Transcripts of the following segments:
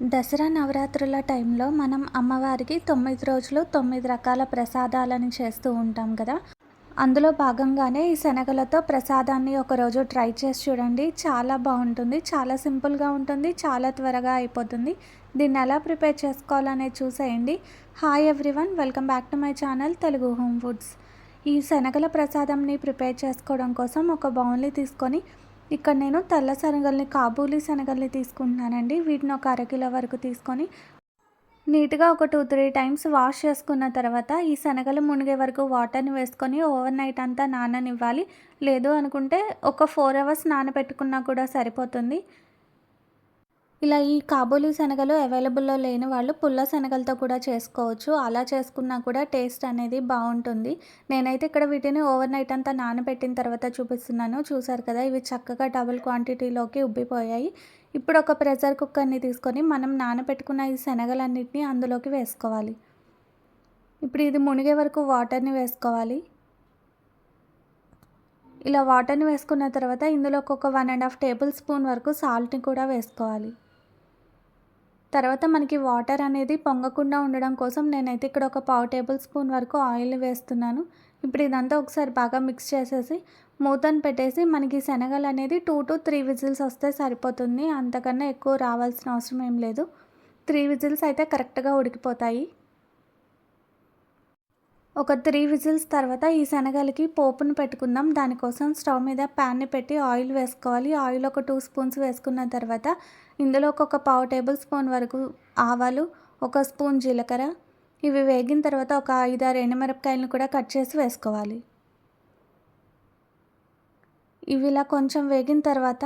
దసరా నవరాత్రుల టైంలో మనం అమ్మవారికి తొమ్మిది రోజులు తొమ్మిది రకాల ప్రసాదాలని చేస్తూ ఉంటాం కదా. అందులో భాగంగానే ఈ శనగలతో ప్రసాదాన్ని ఒకరోజు ట్రై చేసి చూడండి. చాలా బాగుంటుంది చాలా సింపుల్గా ఉంటుంది చాలా త్వరగా అయిపోతుంది. దీన్ని ఎలా ప్రిపేర్ చేసుకోవాలనేది చూసేయండి. Hi everyone welcome back to my channel Telugu home foods. ఈ శనగల ప్రసాదంని ప్రిపేర్ చేసుకోవడం కోసం ఒక బౌన్లీ తీసుకొని ఇక్కడ నేను తెల్ల శనగల్ని కాబూలీ శనగల్ని తీసుకుంటున్నానండి. వీటిని ఒక అరకిలో వరకు తీసుకొని నీట్గా ఒక టూ త్రీ టైమ్స్ వాష్ చేసుకున్న తర్వాత ఈ శనగలు మునిగే వరకు వాటర్ని వేసుకొని ఓవర్ నైట్ అంతా నాననివ్వాలి. లేదు అనుకుంటే ఒక ఫోర్ అవర్స్ నానబెట్టుకున్నా కూడా సరిపోతుంది. ఇలా ఈ కాబూలీ శనగలు అవైలబుల్లో లేని వాళ్ళు పుల్ల శనగలతో కూడా చేసుకోవచ్చు. అలా చేసుకున్నా కూడా టేస్ట్ అనేది బాగుంటుంది. నేనైతే ఇక్కడ వీటిని ఓవర్ నైట్ అంతా నానబెట్టిన తర్వాత చూపిస్తున్నాను. చూసారు కదా ఇవి చక్కగా డబుల్ క్వాంటిటీలోకి ఉబ్బిపోయాయి. ఇప్పుడు ఒక ప్రెషర్ కుక్కర్ని తీసుకొని మనం నానబెట్టుకున్న ఈ శనగలన్నింటినీ అందులోకి వేసుకోవాలి. ఇప్పుడు ఇది మునిగే వరకు వాటర్ని వేసుకోవాలి. ఇలా వాటర్ని వేసుకున్న తర్వాత ఇందులోకి ఒక one and half tablespoon వరకు సాల్ట్ని కూడా వేసుకోవాలి. తర్వాత మనకి వాటర్ అనేది పొంగకుండా ఉండడం కోసం నేనైతే ఇక్కడ ఒక పావు టేబుల్ స్పూన్ వరకు ఆయిల్ వేస్తున్నాను. ఇప్పుడు ఇదంతా ఒకసారి బాగా మిక్స్ చేసేసి మూతను పెట్టేసి మనకి శనగలు అనేది టూ టు త్రీ విజిల్స్ వస్తే సరిపోతుంది. అంతకన్నా ఎక్కువ రావాల్సిన అవసరం ఏం లేదు. త్రీ విజిల్స్ అయితే కరెక్ట్గా ఉడికిపోతాయి. ఒక త్రీ విజిల్స్ తర్వాత ఈ శనగలకి పోపును పెట్టుకుందాం. దానికోసం స్టవ్ మీద ప్యాన్ని పెట్టి ఆయిల్ వేసుకోవాలి. ఆయిల్ ఒక టూ స్పూన్స్ వేసుకున్న తర్వాత ఇందులో ఒక పావు టేబుల్ స్పూన్ వరకు ఆవాలు ఒక స్పూన్ జీలకర్ర. ఇవి వేగిన తర్వాత ఒక ఐదారు ఎండుమిరపకాయలను కూడా కట్ చేసి వేసుకోవాలి. ఇవి ఇలా కొంచెం వేగిన తర్వాత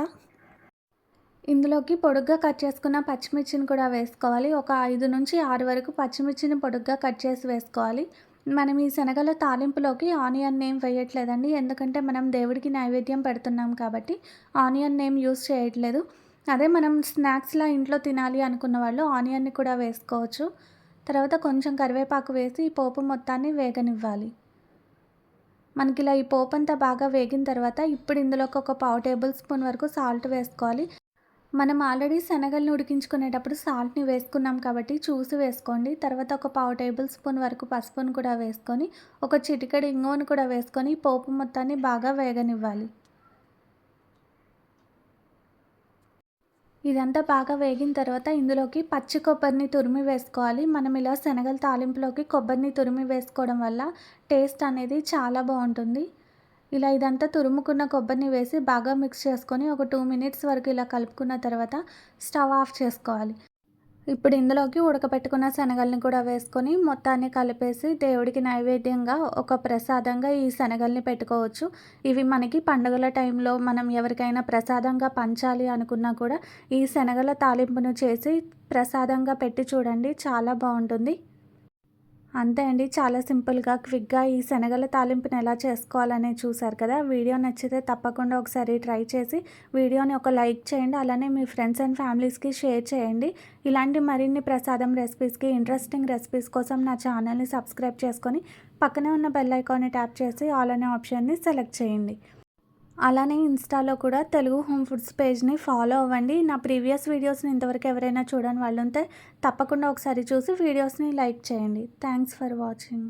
ఇందులోకి పొడుగ్గా కట్ చేసుకున్న పచ్చిమిర్చిని కూడా వేసుకోవాలి. ఒక ఐదు నుంచి ఆరు వరకు పచ్చిమిర్చిని పొడుగ్గా కట్ చేసి వేసుకోవాలి. మనం ఈ శనగల తాలింపులోకి ఆనియన్ నేమ్ వేయట్లేదండి. ఎందుకంటే మనం దేవుడికి నైవేద్యం పెడుతున్నాం కాబట్టి ఆనియన్ నేమ్ యూస్ చేయట్లేదు. అదే మనం స్నాక్స్లా ఇంట్లో తినాలి అనుకున్న వాళ్ళు ఆనియన్ని కూడా వేసుకోవచ్చు. తర్వాత కొంచెం కరివేపాకు వేసి ఈ పోపు మొత్తాన్ని వేగనివ్వాలి. మనకి ఇలా ఈ పోపు అంతా బాగా వేగిన తర్వాత ఇప్పుడు ఇందులోకి ఒక పావు టేబుల్ స్పూన్ వరకు సాల్ట్ వేసుకోవాలి. మనం ఆల్రెడీ శనగలను ఉడికించుకునేటప్పుడు సాల్ట్ని వేసుకున్నాం కాబట్టి చూసి వేసుకోండి. తర్వాత ఒక పావు టేబుల్ స్పూన్ వరకు పసుపును కూడా వేసుకొని ఒక చిటికెడు ఇంగువను కూడా వేసుకొని పోపు మొత్తాన్ని బాగా వేగనివ్వాలి. ఇదంతా బాగా వేగిన తర్వాత ఇందులోకి పచ్చి కొబ్బరిని తురిమి వేసుకోవాలి. మనం ఇలా శనగల తాలింపులోకి కొబ్బరిని తురిమి వేసుకోవడం వల్ల టేస్ట్ అనేది చాలా బాగుంటుంది. ఇలా ఇదంతా తురుముకున్న కొబ్బరిని వేసి బాగా మిక్స్ చేసుకొని ఒక టూ మినిట్స్ వరకు ఇలా కలుపుకున్న తర్వాత స్టవ్ ఆఫ్ చేసుకోవాలి. ఇప్పుడు ఇందులోకి ఉడకపెట్టుకున్న శనగల్ని కూడా వేసుకొని మొత్తాన్ని కలిపేసి దేవుడికి నైవేద్యంగా ఒక ప్రసాదంగా ఈ శనగల్ని పెట్టుకోవచ్చు. ఇవి మనకి పండుగల టైంలో మనం ఎవరికైనా ప్రసాదంగా పంచాలి అనుకున్నా కూడా ఈ శనగల తాలింపును చేసి ప్రసాదంగా పెట్టి చూడండి చాలా బాగుంటుంది. అంతే అండి. చాలా సింపుల్గా క్విక్గా ఈ శనగల తాలింపుని ఎలా చేసుకోవాలని చూసారు కదా? వీడియో నచ్చితే తప్పకుండా ఒకసారి ట్రై చేసి వీడియోని ఒక లైక్ చేయండి. అలానే మీ ఫ్రెండ్స్ అండ్ ఫ్యామిలీస్కి షేర్ చేయండి. ఇలాంటి మరిన్ని ప్రసాదం రెసిపీస్కి ఇంట్రెస్టింగ్ రెసిపీస్ కోసం నా ఛానల్ని సబ్స్క్రైబ్ చేసుకొని పక్కనే ఉన్న బెల్ ఐకాన్ని ట్యాప్ చేసి ఆల్ అనే ఆప్షన్ని సెలెక్ట్ చేయండి. అలానే ఇన్స్టాలో కూడా తెలుగు హోమ్ ఫుడ్స్ పేజ్ని ఫాలో అవ్వండి. నా ప్రీవియస్ వీడియోస్ని ఇంతవరకు ఎవరైనా చూడని వాళ్ళు ఉంటే తప్పకుండా ఒకసారి చూసి వీడియోస్ని లైక్ చేయండి. Thanks for watching.